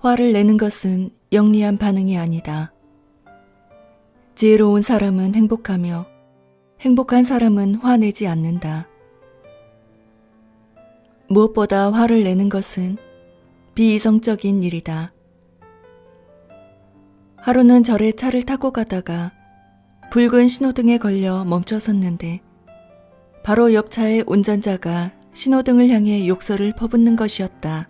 화를 내는 것은 영리한 반응이 아니다. 지혜로운 사람은 행복하며 행복한 사람은 화내지 않는다. 무엇보다 화를 내는 것은 비이성적인 일이다. 하루는 절에 차를 타고 가다가 붉은 신호등에 걸려 멈춰섰는데 바로 옆 차의 운전자가 신호등을 향해 욕설을 퍼붓는 것이었다.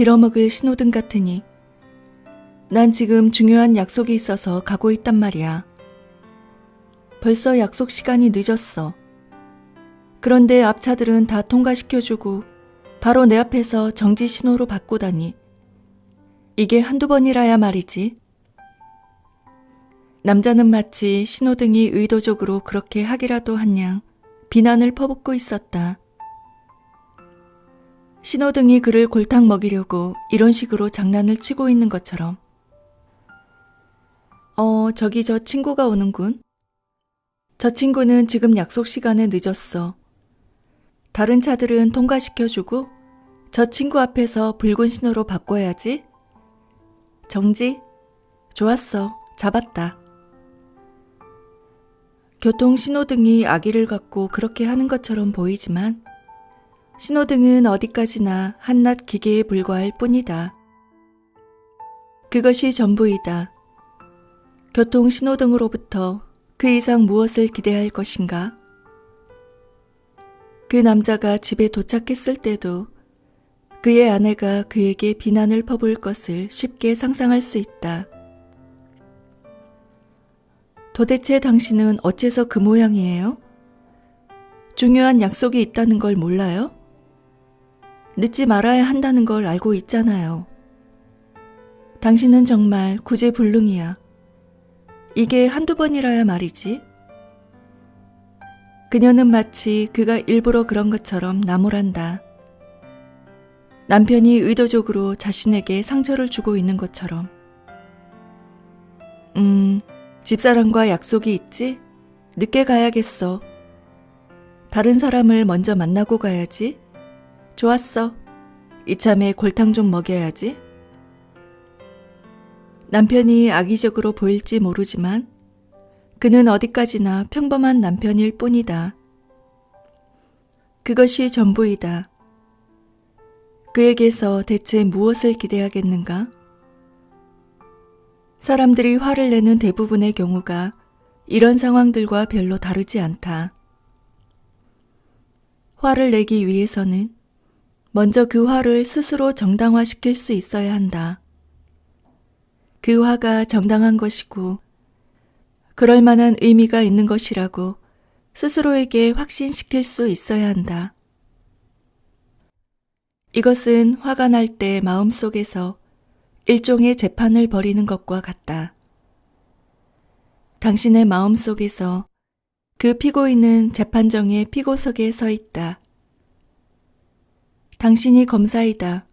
빌어먹을 신호등 같으니 난 지금 중요한 약속이 있어서 가고 있단 말이야. 벌써 약속 시간이 늦었어. 그런데 앞차들은 다 통과시켜주고 바로 내 앞에서 정지 신호로 바꾸다니. 이게 한두 번이라야 말이지. 남자는 마치 신호등이 의도적으로 그렇게 하기라도 한 양 비난을 퍼붓고 있었다. 신호등이 그를 골탕 먹이려고 이런 식으로 장난을 치고 있는 것처럼. 어, 저기 저 친구가 오는군. 저 친구는 지금 약속 시간에 늦었어. 다른 차들은 통과시켜주고 저 친구 앞에서 붉은 신호로 바꿔야지. 정지? 좋았어. 잡았다. 교통 신호등이 아기를 갖고 그렇게 하는 것처럼 보이지만 신호등은 어디까지나 한낱 기계에 불과할 뿐이다. 그것이 전부이다. 교통 신호등으로부터 그 이상 무엇을 기대할 것인가? 그 남자가 집에 도착했을 때도 그의 아내가 그에게 비난을 퍼부을 것을 쉽게 상상할 수 있다. 도대체 당신은 어째서 그 모양이에요? 중요한 약속이 있다는 걸 몰라요? 늦지 말아야 한다는 걸 알고 있잖아요. 당신은 정말 구제불능이야. 이게 한두 번이라야 말이지. 그녀는 마치 그가 일부러 그런 것처럼 나무란다. 남편이 의도적으로 자신에게 상처를 주고 있는 것처럼. 음, 집사람과 약속이 있지? 늦게 가야겠어. 다른 사람을 먼저 만나고 가야지. 좋았어. 이참에 골탕 좀 먹여야지. 남편이 악의적으로 보일지 모르지만 그는 어디까지나 평범한 남편일 뿐이다. 그것이 전부이다. 그에게서 대체 무엇을 기대하겠는가? 사람들이 화를 내는 대부분의 경우가 이런 상황들과 별로 다르지 않다. 화를 내기 위해서는 먼저 그 화를 스스로 정당화시킬 수 있어야 한다. 그 화가 정당한 것이고 그럴 만한 의미가 있는 것이라고 스스로에게 확신시킬 수 있어야 한다. 이것은 화가 날 때 마음속에서 일종의 재판을 벌이는 것과 같다. 당신의 마음속에서 그 피고인은 재판정의 피고석에 서 있다. 당신이 검사이다.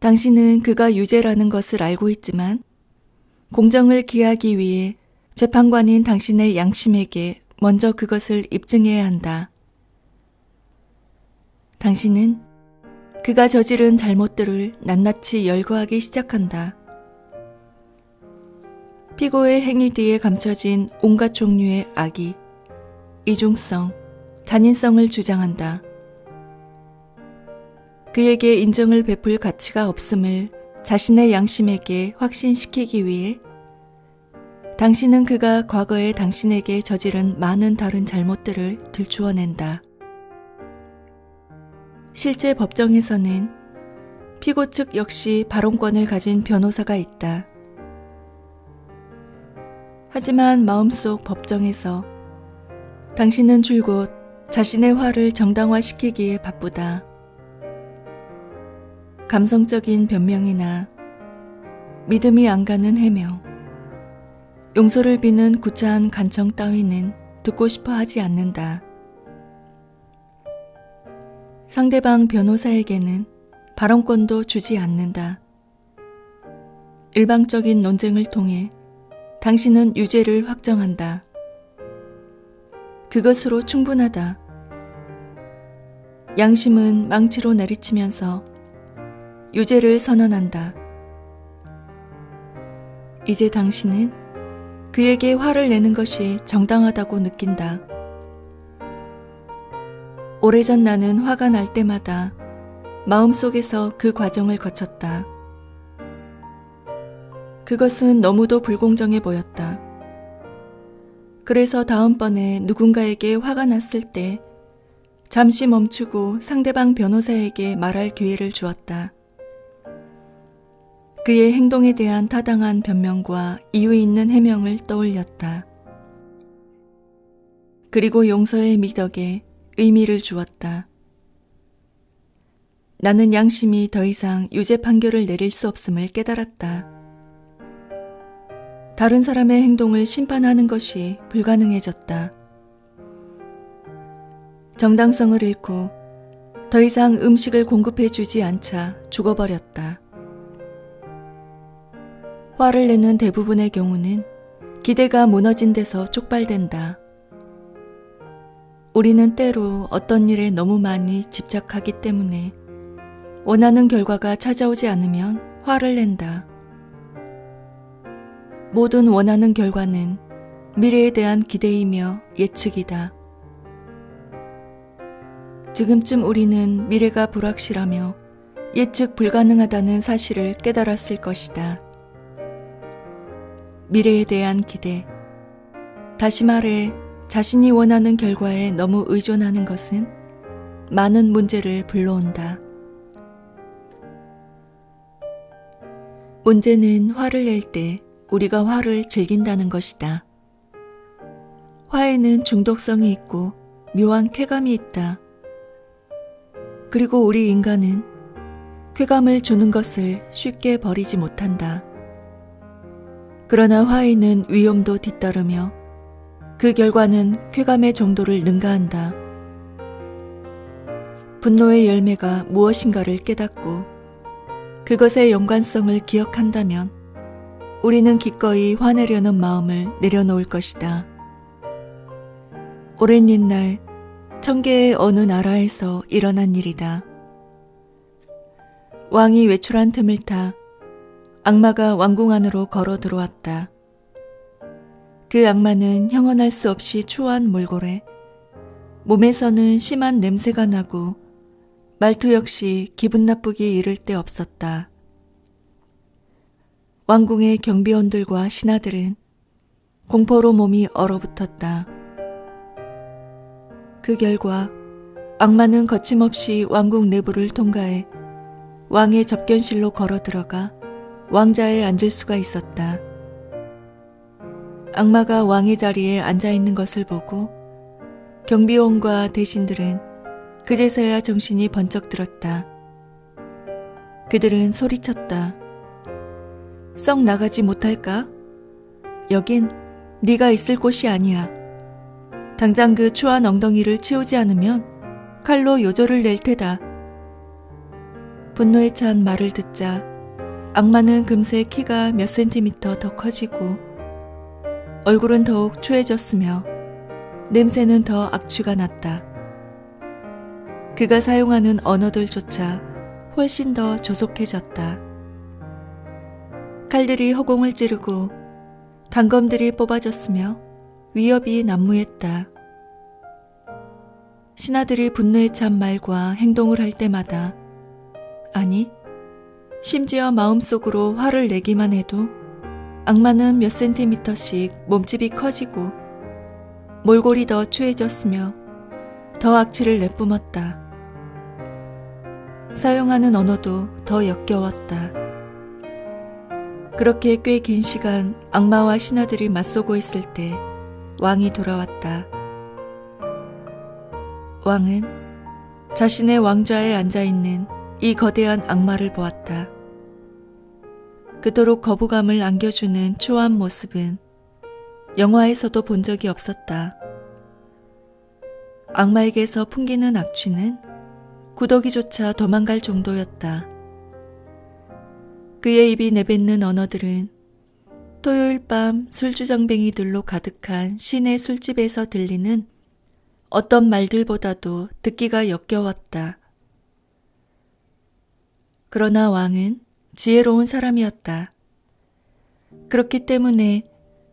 당신은 그가 유죄라는 것을 알고 있지만 공정을 기하기 위해 재판관인 당신의 양심에게 먼저 그것을 입증해야 한다. 당신은 그가 저지른 잘못들을 낱낱이 열거하기 시작한다. 피고의 행위 뒤에 감춰진 온갖 종류의 악이 이중성, 잔인성을 주장한다. 그에게 인정을 베풀 가치가 없음을 자신의 양심에게 확신시키기 위해 당신은 그가 과거에 당신에게 저지른 많은 다른 잘못들을 들추어낸다. 실제 법정에서는 피고 측 역시 발언권을 가진 변호사가 있다. 하지만 마음속 법정에서 당신은 줄곧 자신의 화를 정당화시키기에 바쁘다. 감성적인 변명이나 믿음이 안 가는 해명, 용서를 비는 구차한 간청 따위는 듣고 싶어 하지 않는다. 상대방 변호사에게는 발언권도 주지 않는다. 일방적인 논쟁을 통해 당신은 유죄를 확정한다. 그것으로 충분하다. 양심은 망치로 내리치면서 유죄를 선언한다. 이제 당신은 그에게 화를 내는 것이 정당하다고 느낀다. 오래전 나는 화가 날 때마다 마음속에서 그 과정을 거쳤다. 그것은 너무도 불공정해 보였다. 그래서 다음번에 누군가에게 화가 났을 때 잠시 멈추고 상대방 변호사에게 말할 기회를 주었다. 그의 행동에 대한 타당한 변명과 이유 있는 해명을 떠올렸다. 그리고 용서의 미덕에 의미를 주었다. 나는 양심이 더 이상 유죄 판결을 내릴 수 없음을 깨달았다. 다른 사람의 행동을 심판하는 것이 불가능해졌다. 정당성을 잃고 더 이상 음식을 공급해 주지 않자 죽어버렸다. 화를 내는 대부분의 경우는 기대가 무너진 데서 촉발된다. 우리는 때로 어떤 일에 너무 많이 집착하기 때문에 원하는 결과가 찾아오지 않으면 화를 낸다. 모든 원하는 결과는 미래에 대한 기대이며 예측이다. 지금쯤 우리는 미래가 불확실하며 예측 불가능하다는 사실을 깨달았을 것이다. 미래에 대한 기대. 다시 말해, 자신이 원하는 결과에 너무 의존하는 것은 많은 문제를 불러온다. 문제는 화를 낼 때 우리가 화를 즐긴다는 것이다. 화에는 중독성이 있고 묘한 쾌감이 있다. 그리고 우리 인간은 쾌감을 주는 것을 쉽게 버리지 못한다. 그러나 화에는 위험도 뒤따르며 그 결과는 쾌감의 정도를 능가한다. 분노의 열매가 무엇인가를 깨닫고 그것의 연관성을 기억한다면 우리는 기꺼이 화내려는 마음을 내려놓을 것이다. 오랜 옛날 천계의 어느 나라에서 일어난 일이다. 왕이 외출한 틈을 타 악마가 왕궁 안으로 걸어 들어왔다. 그 악마는 형언할 수 없이 추한 몰골에 몸에서는 심한 냄새가 나고 말투 역시 기분 나쁘게 이를 데 없었다. 왕궁의 경비원들과 신하들은 공포로 몸이 얼어붙었다. 그 결과 악마는 거침없이 왕궁 내부를 통과해 왕의 접견실로 걸어 들어가 왕자에 앉을 수가 있었다. 악마가 왕의 자리에 앉아 있는 것을 보고 경비원과 대신들은 그제서야 정신이 번쩍 들었다. 그들은 소리쳤다. 썩 나가지 못할까? 여긴 네가 있을 곳이 아니야. 당장 그 추한 엉덩이를 치우지 않으면 칼로 요절을 낼 테다. 분노에 찬 말을 듣자 악마는 금세 키가 몇 센티미터 더 커지고 얼굴은 더욱 추해졌으며 냄새는 더 악취가 났다. 그가 사용하는 언어들조차 훨씬 더 조속해졌다. 칼들이 허공을 찌르고 단검들이 뽑아졌으며 위협이 난무했다. 신하들이 분노에 찬 말과 행동을 할 때마다 아니 심지어 마음속으로 화를 내기만 해도 악마는 몇 센티미터씩 몸집이 커지고 몰골이 더 추해졌으며 더 악취를 내뿜었다. 사용하는 언어도 더 역겨웠다. 그렇게 꽤 긴 시간 악마와 신하들이 맞서고 있을 때 왕이 돌아왔다. 왕은 자신의 왕좌에 앉아 있는 이 거대한 악마를 보았다. 그토록 거부감을 안겨주는 초한 모습은 영화에서도 본 적이 없었다. 악마에게서 풍기는 악취는 구더기조차 도망갈 정도였다. 그의 입이 내뱉는 언어들은 토요일 밤 술주정뱅이들로 가득한 시내 술집에서 들리는 어떤 말들보다도 듣기가 역겨웠다. 그러나 왕은 지혜로운 사람이었다. 그렇기 때문에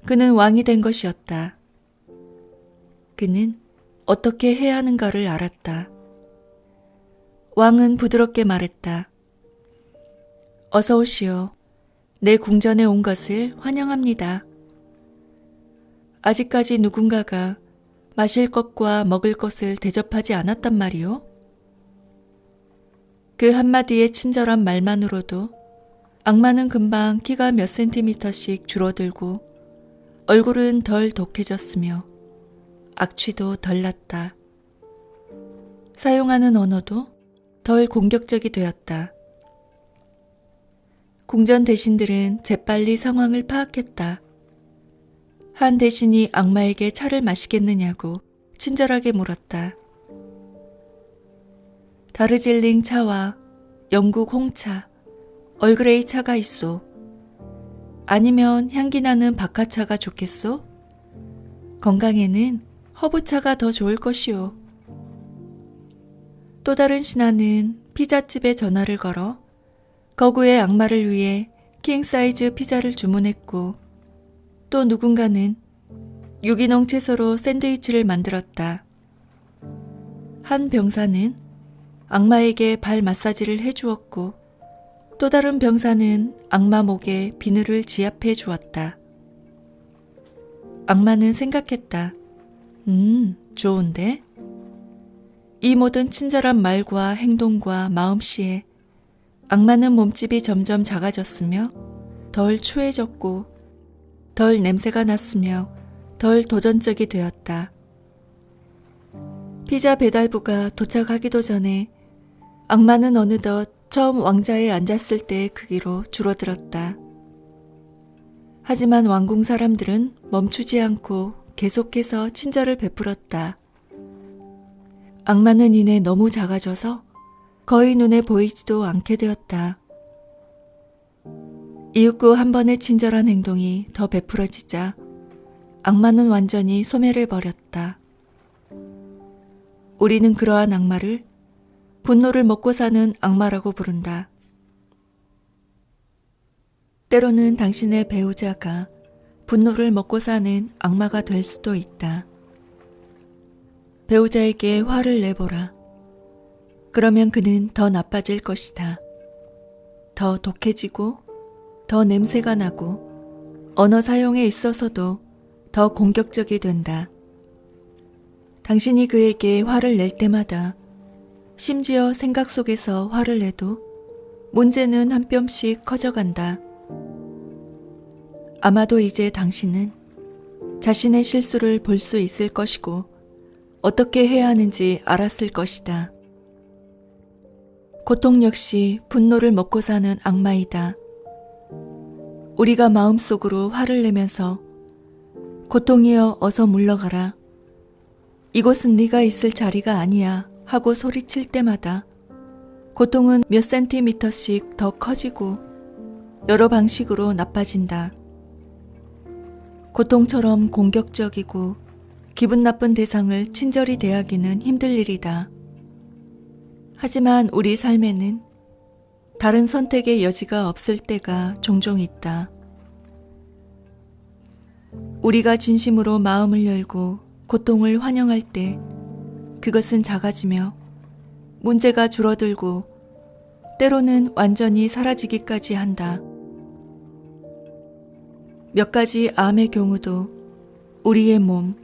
그는 왕이 된 것이었다. 그는 어떻게 해야 하는가를 알았다. 왕은 부드럽게 말했다. 어서 오시오. 내 궁전에 온 것을 환영합니다. 아직까지 누군가가 마실 것과 먹을 것을 대접하지 않았단 말이오? 그 한마디의 친절한 말만으로도 악마는 금방 키가 몇 센티미터씩 줄어들고 얼굴은 덜 독해졌으며 악취도 덜 났다. 사용하는 언어도 덜 공격적이 되었다. 궁전 대신들은 재빨리 상황을 파악했다. 한 대신이 악마에게 차를 마시겠느냐고 친절하게 물었다. 다르질링 차와 영국 홍차, 얼그레이 차가 있소. 아니면 향기 나는 박하차가 좋겠소? 건강에는 허브차가 더 좋을 것이오. 또 다른 신하는 피자집에 전화를 걸어 거구의 악마를 위해 킹 사이즈 피자를 주문했고 또 누군가는 유기농 채소로 샌드위치를 만들었다. 한 병사는 악마에게 발 마사지를 해주었고 또 다른 병사는 악마 목에 비늘을 지압해 주었다. 악마는 생각했다. 음, 좋은데? 이 모든 친절한 말과 행동과 마음씨에 악마는 몸집이 점점 작아졌으며 덜 추해졌고 덜 냄새가 났으며 덜 도전적이 되었다. 피자 배달부가 도착하기도 전에 악마는 어느덧 처음 왕자에 앉았을 때의 크기로 줄어들었다. 하지만 왕궁 사람들은 멈추지 않고 계속해서 친절을 베풀었다. 악마는 이내 너무 작아져서 거의 눈에 보이지도 않게 되었다. 이윽고 한 번의 친절한 행동이 더 베풀어지자 악마는 완전히 소멸해 버렸다. 우리는 그러한 악마를 분노를 먹고 사는 악마라고 부른다. 때로는 당신의 배우자가 분노를 먹고 사는 악마가 될 수도 있다. 배우자에게 화를 내보라. 그러면 그는 더 나빠질 것이다. 더 독해지고, 더 냄새가 나고, 언어 사용에 있어서도 더 공격적이 된다. 당신이 그에게 화를 낼 때마다 심지어 생각 속에서 화를 내도 문제는 한 뼘씩 커져간다. 아마도 이제 당신은 자신의 실수를 볼 수 있을 것이고 어떻게 해야 하는지 알았을 것이다. 고통 역시 분노를 먹고 사는 악마이다. 우리가 마음속으로 화를 내면서 고통이여 어서 물러가라. 이곳은 네가 있을 자리가 아니야 하고 소리칠 때마다 고통은 몇 센티미터씩 더 커지고 여러 방식으로 나빠진다. 고통처럼 공격적이고 기분 나쁜 대상을 친절히 대하기는 힘들 일이다. 하지만 우리 삶에는 다른 선택의 여지가 없을 때가 종종 있다. 우리가 진심으로 마음을 열고 고통을 환영할 때 그것은 작아지며 문제가 줄어들고 때로는 완전히 사라지기까지 한다. 몇 가지 암의 경우도 우리의 몸,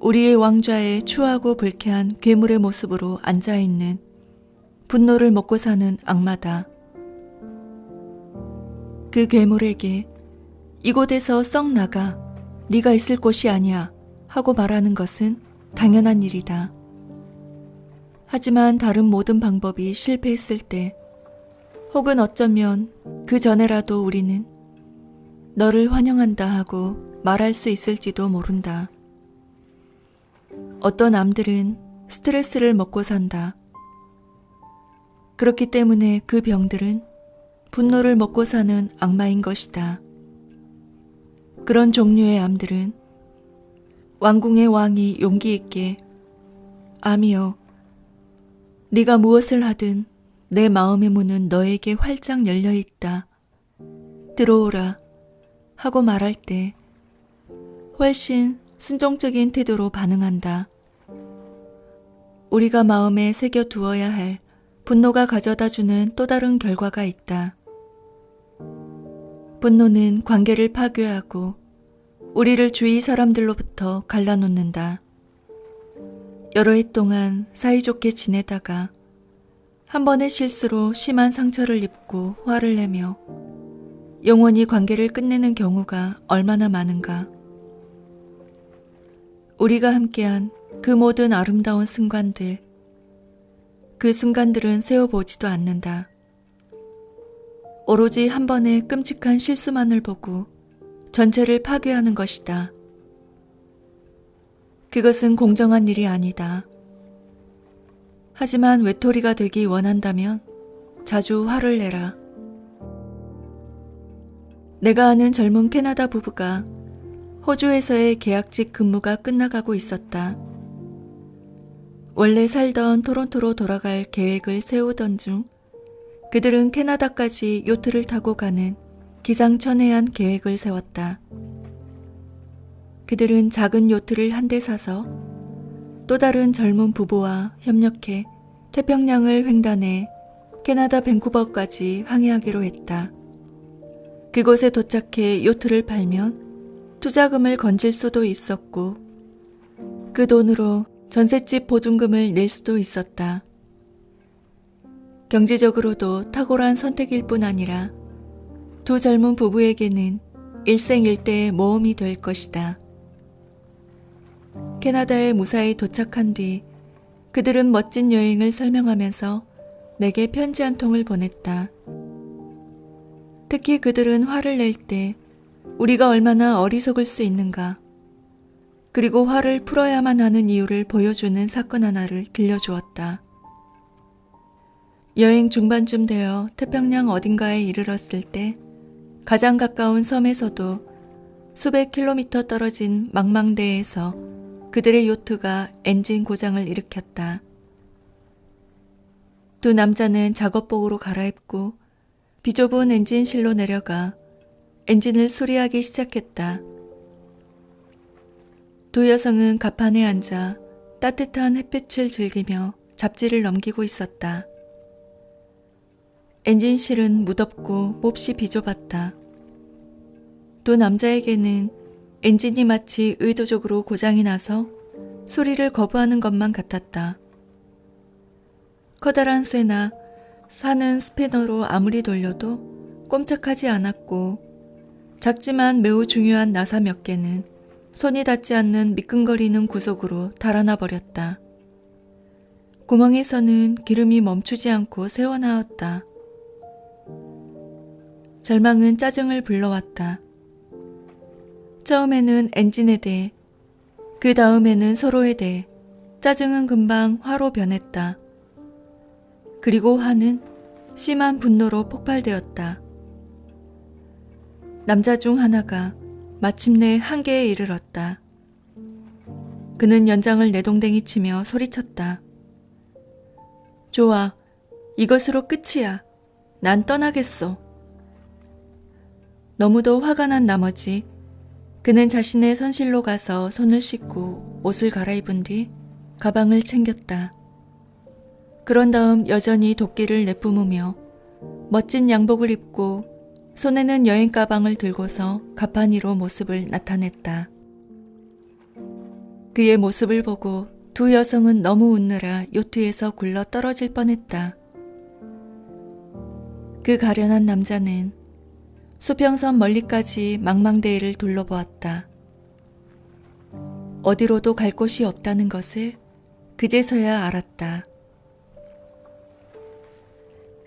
우리의 왕좌에 추하고 불쾌한 괴물의 모습으로 앉아있는 분노를 먹고 사는 악마다. 그 괴물에게 이곳에서 썩 나가 네가 있을 곳이 아니야 하고 말하는 것은 당연한 일이다. 하지만 다른 모든 방법이 실패했을 때 혹은 어쩌면 그 전에라도 우리는 너를 환영한다 하고 말할 수 있을지도 모른다. 어떤 암들은 스트레스를 먹고 산다. 그렇기 때문에 그 병들은 분노를 먹고 사는 악마인 것이다. 그런 종류의 암들은 왕궁의 왕이 용기 있게 암이여 네가 무엇을 하든 내 마음의 문은 너에게 활짝 열려 있다. 들어오라. 하고 말할 때 훨씬 순종적인 태도로 반응한다. 우리가 마음에 새겨 두어야 할 분노가 가져다 주는 또 다른 결과가 있다. 분노는 관계를 파괴하고 우리를 주위 사람들로부터 갈라놓는다. 여러 해 동안 사이좋게 지내다가 한 번의 실수로 심한 상처를 입고 화를 내며 영원히 관계를 끝내는 경우가 얼마나 많은가. 우리가 함께한 그 모든 아름다운 순간들, 그 순간들은 세워보지도 않는다. 오로지 한 번의 끔찍한 실수만을 보고 전체를 파괴하는 것이다. 그것은 공정한 일이 아니다. 하지만 외톨이가 되기 원한다면 자주 화를 내라. 내가 아는 젊은 캐나다 부부가 호주에서의 계약직 근무가 끝나가고 있었다. 원래 살던 토론토로 돌아갈 계획을 세우던 중 그들은 캐나다까지 요트를 타고 가는 기상천외한 계획을 세웠다. 그들은 작은 요트를 한 대 사서 또 다른 젊은 부부와 협력해 태평양을 횡단해 캐나다 밴쿠버까지 항해하기로 했다. 그곳에 도착해 요트를 팔면 투자금을 건질 수도 있었고 그 돈으로 전셋집 보증금을 낼 수도 있었다. 경제적으로도 탁월한 선택일 뿐 아니라 두 젊은 부부에게는 일생일대의 모험이 될 것이다. 캐나다에 무사히 도착한 뒤 그들은 멋진 여행을 설명하면서 내게 편지 한 통을 보냈다. 특히 그들은 화를 낼 때 우리가 얼마나 어리석을 수 있는가. 그리고 화를 풀어야만 하는 이유를 보여주는 사건 하나를 들려주었다. 여행 중반쯤 되어 태평양 어딘가에 이르렀을 때 가장 가까운 섬에서도 수백 킬로미터 떨어진 망망대에서 그들의 요트가 엔진 고장을 일으켰다. 두 남자는 작업복으로 갈아입고 비좁은 엔진실로 내려가 엔진을 수리하기 시작했다. 두 여성은 갑판에 앉아 따뜻한 햇빛을 즐기며 잡지를 넘기고 있었다. 엔진실은 무덥고 몹시 비좁았다. 두 남자에게는 엔진이 마치 의도적으로 고장이 나서 소리를 거부하는 것만 같았다. 커다란 쇠나 사는 스패너로 아무리 돌려도 꼼짝하지 않았고 작지만 매우 중요한 나사 몇 개는 손이 닿지 않는 미끈거리는 구석으로 달아나 버렸다. 구멍에서는 기름이 멈추지 않고 새어나왔다. 절망은 짜증을 불러왔다. 처음에는 엔진에 대해, 그 다음에는 서로에 대해 짜증은 금방 화로 변했다. 그리고 화는 심한 분노로 폭발되었다. 남자 중 하나가 마침내 한계에 이르렀다. 그는 연장을 내동댕이 치며 소리쳤다. 좋아. 이것으로 끝이야. 난 떠나겠어. 너무도 화가 난 나머지 그는 자신의 선실로 가서 손을 씻고 옷을 갈아입은 뒤 가방을 챙겼다. 그런 다음 여전히 도끼를 내뿜으며 멋진 양복을 입고 손에는 여행 가방을 들고서 가판위로 모습을 나타냈다. 그의 모습을 보고 두 여성은 너무 웃느라 요트에서 굴러 떨어질 뻔했다. 그 가련한 남자는 수평선 멀리까지 망망대해를 둘러보았다. 어디로도 갈 곳이 없다는 것을 그제서야 알았다.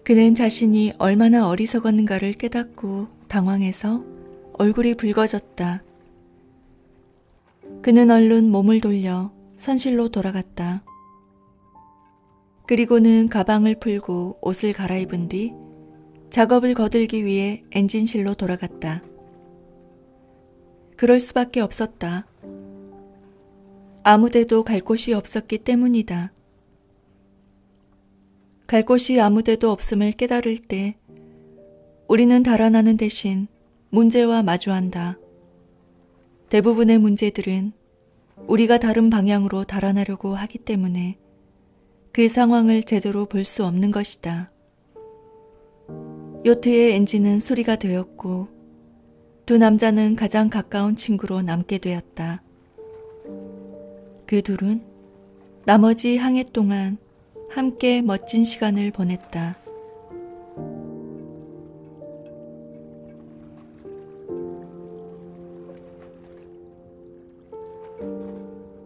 그는 자신이 얼마나 어리석었는가를 깨닫고 당황해서 얼굴이 붉어졌다. 그는 얼른 몸을 돌려 선실로 돌아갔다. 그리고는 가방을 풀고 옷을 갈아입은 뒤 작업을 거들기 위해 엔진실로 돌아갔다. 그럴 수밖에 없었다. 아무데도 갈 곳이 없었기 때문이다. 갈 곳이 아무데도 없음을 깨달을 때 우리는 달아나는 대신 문제와 마주한다. 대부분의 문제들은 우리가 다른 방향으로 달아나려고 하기 때문에 그 상황을 제대로 볼 수 없는 것이다. 요트의 엔진은 수리가 되었고 두 남자는 가장 가까운 친구로 남게 되었다. 그 둘은 나머지 항해 동안 함께 멋진 시간을 보냈다.